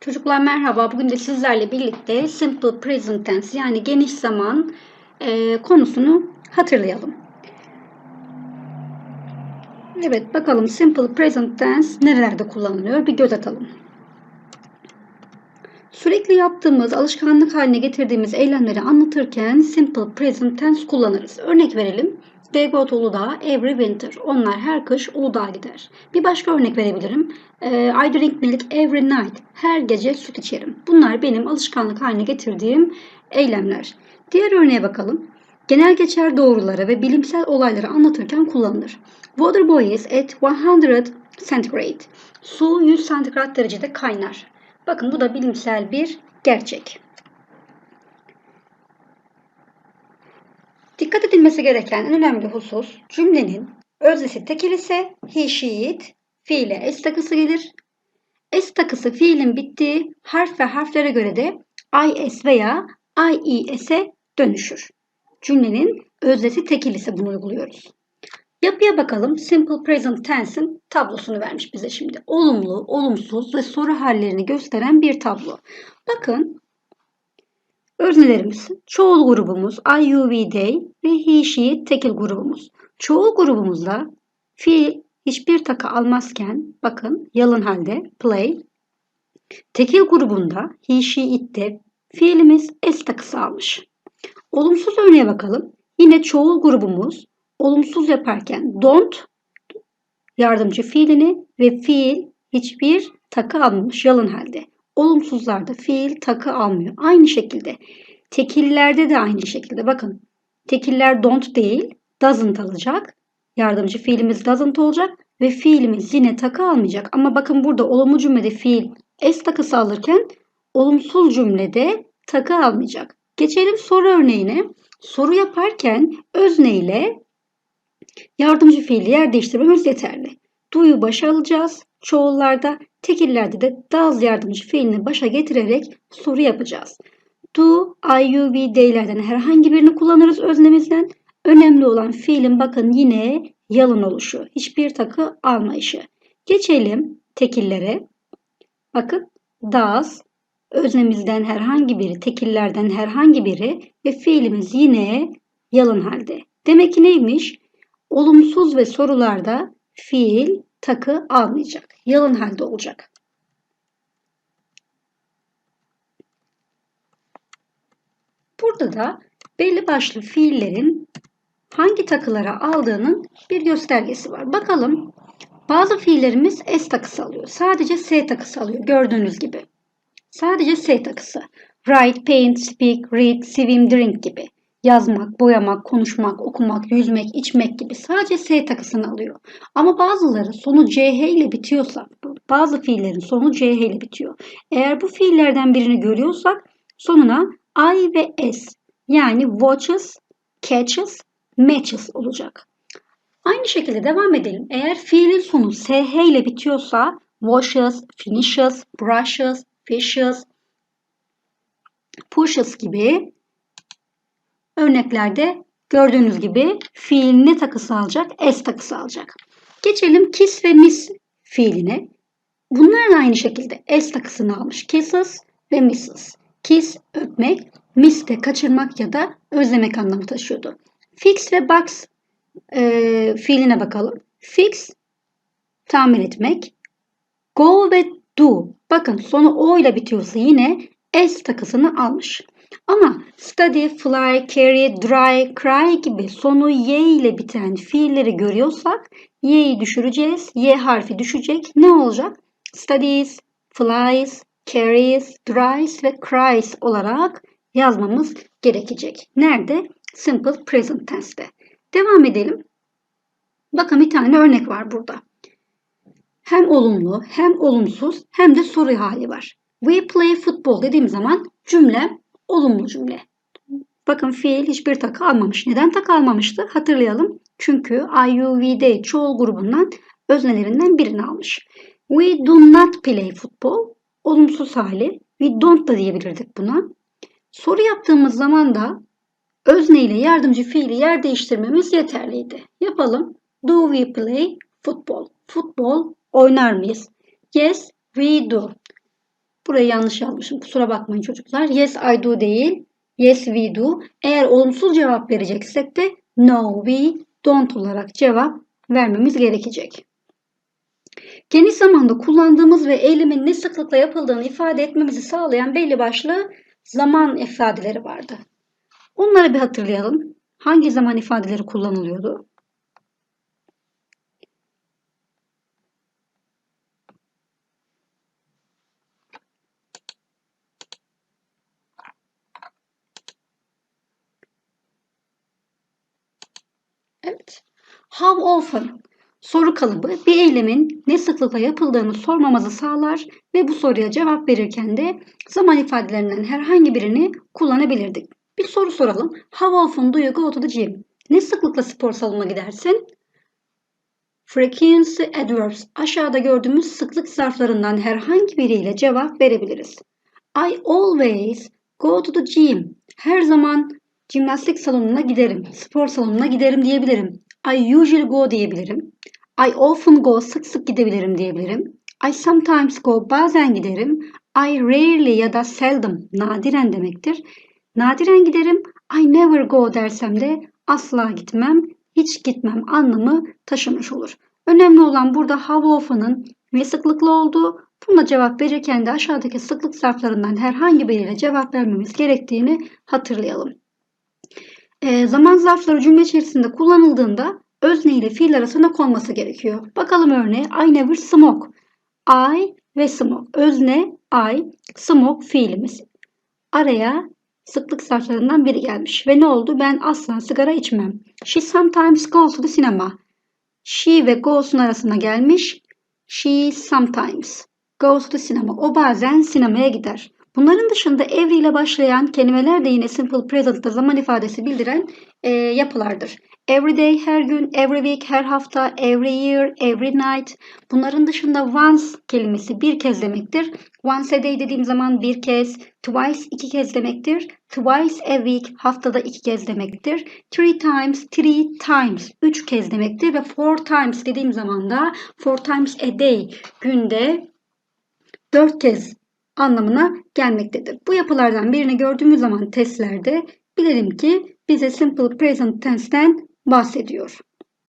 Çocuklar merhaba. Bugün de sizlerle birlikte Simple Present Tense yani geniş zaman e, konusunu hatırlayalım. Evet bakalım Simple Present Tense nerelerde kullanılıyor bir göz atalım. Sürekli yaptığımız, alışkanlık haline getirdiğimiz eylemleri anlatırken Simple Present Tense kullanırız. Örnek verelim. They go to Uludağ every winter. Onlar her kış Uludağ'a gider. Bir başka örnek verebilirim. Ee, I drink milk every night. Her gece süt içerim. Bunlar benim alışkanlık haline getirdiğim eylemler. Diğer örneğe bakalım. Genel geçer doğruları ve bilimsel olayları anlatırken kullanılır. Water boils at 100 centigrade. Su 100 santigrat derecede kaynar. Bakın bu da bilimsel bir gerçek. Dikkat edilmesi gereken en önemli husus cümlenin öznesi tekil ise he, she, it, fiile s takısı gelir. S takısı fiilin bittiği harf ve harflere göre de is veya ies'e dönüşür. Cümlenin öznesi tekil ise bunu uyguluyoruz. Yapıya bakalım. Simple Present Tense'in tablosunu vermiş bize şimdi. Olumlu, olumsuz ve soru hallerini gösteren bir tablo. Bakın Öznelerimiz çoğul grubumuz I, ve he, she tekil grubumuz. Çoğul grubumuzda fiil hiçbir takı almazken bakın yalın halde play. Tekil grubunda he, it'te fiilimiz s takısı almış. Olumsuz örneğe bakalım. Yine çoğul grubumuz olumsuz yaparken don't yardımcı fiilini ve fiil hiçbir takı almamış yalın halde. Olumsuzlarda fiil takı almıyor. Aynı şekilde tekillerde de aynı şekilde. Bakın tekiller don't değil doesn't alacak. Yardımcı fiilimiz doesn't olacak ve fiilimiz yine takı almayacak. Ama bakın burada olumlu cümlede fiil s takısı alırken olumsuz cümlede takı almayacak. Geçelim soru örneğine. Soru yaparken özne ile yardımcı fiili yer değiştirmemiz yeterli. Do'yu başa alacağız. Çoğullarda, tekillerde de does yardımcı fiilini başa getirerek soru yapacağız. Do, I, you, we, they'lerden herhangi birini kullanırız öznemizden. Önemli olan fiilin bakın yine yalın oluşu. Hiçbir takı almayışı. Geçelim tekillere. Bakın does, öznemizden herhangi biri, tekillerden herhangi biri ve fiilimiz yine yalın halde. Demek ki neymiş? Olumsuz ve sorularda fiil takı almayacak. Yalın halde olacak. Burada da belli başlı fiillerin hangi takılara aldığının bir göstergesi var. Bakalım bazı fiillerimiz S takısı alıyor. Sadece S takısı alıyor gördüğünüz gibi. Sadece S takısı. Write, paint, speak, read, swim, drink gibi yazmak, boyamak, konuşmak, okumak, yüzmek, içmek gibi sadece S takısını alıyor. Ama bazıları sonu CH ile bitiyorsa, bazı fiillerin sonu CH ile bitiyor. Eğer bu fiillerden birini görüyorsak sonuna I ve S yani watches, catches, matches olacak. Aynı şekilde devam edelim. Eğer fiilin sonu SH ile bitiyorsa washes, finishes, brushes, fishes, pushes gibi Örneklerde gördüğünüz gibi fiil ne takısı alacak? S takısı alacak. Geçelim kiss ve miss fiiline. Bunlar da aynı şekilde S takısını almış. Kisses ve misses. Kiss öpmek, miss de kaçırmak ya da özlemek anlamı taşıyordu. Fix ve box e, fiiline bakalım. Fix tamir etmek. Go ve do. Bakın sonu O ile bitiyorsa yine S takısını almış. Ama study, fly, carry, dry, cry gibi sonu y ile biten fiilleri görüyorsak y'yi düşüreceğiz. Y harfi düşecek. Ne olacak? Studies, flies, carries, dries ve cries olarak yazmamız gerekecek. Nerede? Simple present tense'te. Devam edelim. Bakın bir tane örnek var burada. Hem olumlu hem olumsuz hem de soru hali var. We play football dediğim zaman cümle olumlu cümle. Bakın fiil hiçbir takı almamış. Neden takı almamıştı? Hatırlayalım. Çünkü I, you, we, they çoğul grubundan öznelerinden birini almış. We do not play football. Olumsuz hali. We don't da diyebilirdik buna. Soru yaptığımız zaman da özne ile yardımcı fiili yer değiştirmemiz yeterliydi. Yapalım. Do we play football? Futbol oynar mıyız? Yes, we do. Burayı yanlış yazmışım. Kusura bakmayın çocuklar. Yes, I do değil. Yes, we do. Eğer olumsuz cevap vereceksek de no, we don't olarak cevap vermemiz gerekecek. Geniş zamanda kullandığımız ve eylemin ne sıklıkla yapıldığını ifade etmemizi sağlayan belli başlı zaman ifadeleri vardı. Onları bir hatırlayalım. Hangi zaman ifadeleri kullanılıyordu? Evet. How often soru kalıbı bir eylemin ne sıklıkla yapıldığını sormamızı sağlar ve bu soruya cevap verirken de zaman ifadelerinden herhangi birini kullanabilirdik. Bir soru soralım. How often do you go to the gym? Ne sıklıkla spor salonuna gidersin? Frequency adverbs aşağıda gördüğümüz sıklık zarflarından herhangi biriyle cevap verebiliriz. I always go to the gym. Her zaman jimnastik salonuna giderim, spor salonuna giderim diyebilirim. I usually go diyebilirim. I often go sık sık gidebilirim diyebilirim. I sometimes go bazen giderim. I rarely ya da seldom nadiren demektir. Nadiren giderim. I never go dersem de asla gitmem, hiç gitmem anlamı taşımış olur. Önemli olan burada how often'ın ne sıklıkla olduğu, buna cevap verirken de aşağıdaki sıklık zarflarından herhangi biriyle cevap vermemiz gerektiğini hatırlayalım. E, zaman zarfları cümle içerisinde kullanıldığında özne ile fiil arasında konması gerekiyor. Bakalım örneğe I never smoke. I ve smoke. Özne I, smoke fiilimiz. Araya sıklık zarflarından biri gelmiş. Ve ne oldu? Ben asla sigara içmem. She sometimes goes to the cinema. She ve goes'un arasına gelmiş. She sometimes goes to the cinema. O bazen sinemaya gider. Bunların dışında every ile başlayan kelimeler de yine simple present'ta zaman ifadesi bildiren e, yapılardır. Every day her gün, every week her hafta, every year, every night. Bunların dışında once kelimesi bir kez demektir. Once a day dediğim zaman bir kez, twice iki kez demektir. Twice a week haftada iki kez demektir. Three times, three times üç kez demektir ve four times dediğim zaman da four times a day günde dört kez anlamına gelmektedir. Bu yapılardan birini gördüğümüz zaman testlerde bilelim ki bize simple present tense'ten bahsediyor.